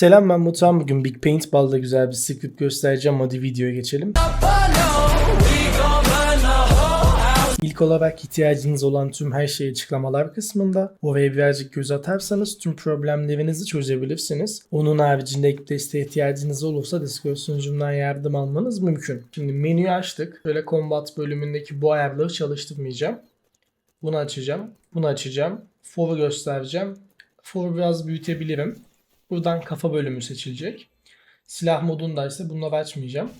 Selam ben Mutan. Bugün Big Paintball'da güzel bir script göstereceğim. Hadi videoya geçelim. İlk olarak ihtiyacınız olan tüm her şeyi açıklamalar kısmında oraya birazcık göz atarsanız tüm problemlerinizi çözebilirsiniz. Onun haricinde ek desteğe ihtiyacınız olursa Discord sunucumdan yardım almanız mümkün. Şimdi menüyü açtık. Böyle combat bölümündeki bu ayarları çalıştırmayacağım. Bunu açacağım. Bunu açacağım. For'u göstereceğim. For'u biraz büyütebilirim. Buradan kafa bölümü seçilecek. Silah modunda ise bunları açmayacağım.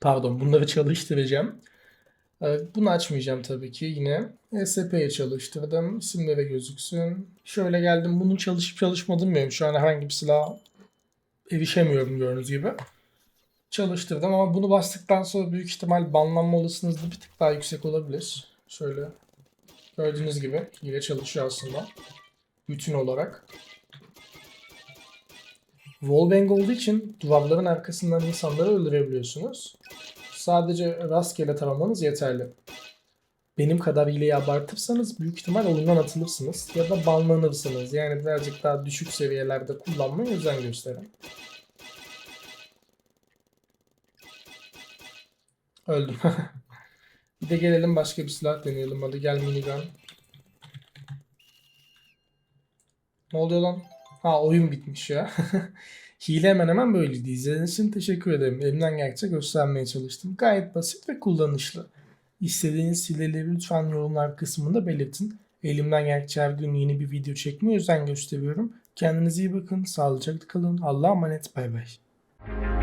Pardon bunları çalıştıracağım. Ee, Bunu açmayacağım tabii ki yine. SCP'ye çalıştırdım. İsimleri gözüksün. Şöyle geldim. Bunun çalışıp çalışmadığını bilmiyorum. Şu an herhangi bir silah erişemiyorum gördüğünüz gibi. Çalıştırdım ama bunu bastıktan sonra büyük ihtimal banlanma olasılığınız da bir tık daha yüksek olabilir. Şöyle gördüğünüz gibi yine çalışıyor aslında. Bütün olarak. Wallbang olduğu için duvarların arkasından insanları öldürebiliyorsunuz. Sadece rastgele taramanız yeterli. Benim kadar hileyi abartırsanız büyük ihtimal oyundan atılırsınız ya da banlanırsınız. Yani birazcık daha düşük seviyelerde kullanmaya özen gösterin. Öldüm. bir de gelelim başka bir silah deneyelim. Hadi gel minigun. Ne oluyor lan? Ha oyun bitmiş ya. Hile hemen hemen böyleydi. İzlediğiniz için teşekkür ederim. Elimden geldikçe göstermeye çalıştım. Gayet basit ve kullanışlı. İstediğiniz hileleri lütfen yorumlar kısmında belirtin. Elimden geldikçe her gün yeni bir video çekmeye özen gösteriyorum. Kendinize iyi bakın. Sağlıcakla kalın. Allah'a emanet. Bay bay.